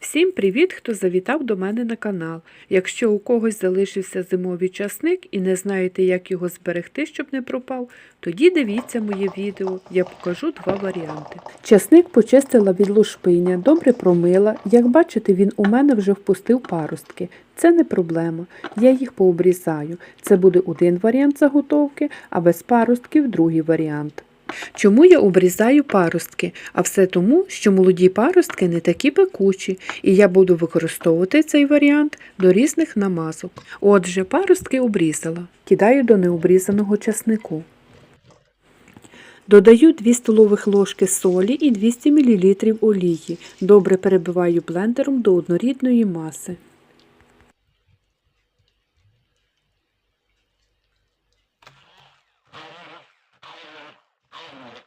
Всім привіт, хто завітав до мене на канал. Якщо у когось залишився зимовий часник і не знаєте, як його зберегти, щоб не пропав, тоді дивіться моє відео, я покажу два варіанти. Часник почистила від лушпиня, добре промила. Як бачите, він у мене вже впустив паростки. Це не проблема. Я їх пообрізаю. Це буде один варіант заготовки, а без паростків другий варіант. Чому я обрізаю паростки? А все тому, що молоді паростки не такі пекучі, і я буду використовувати цей варіант до різних намазок. Отже, паростки обрізала. Кидаю до необрізаного часнику. Додаю 2 столових ложки солі і 200 мл олії. Добре перебиваю блендером до однорідної маси. I am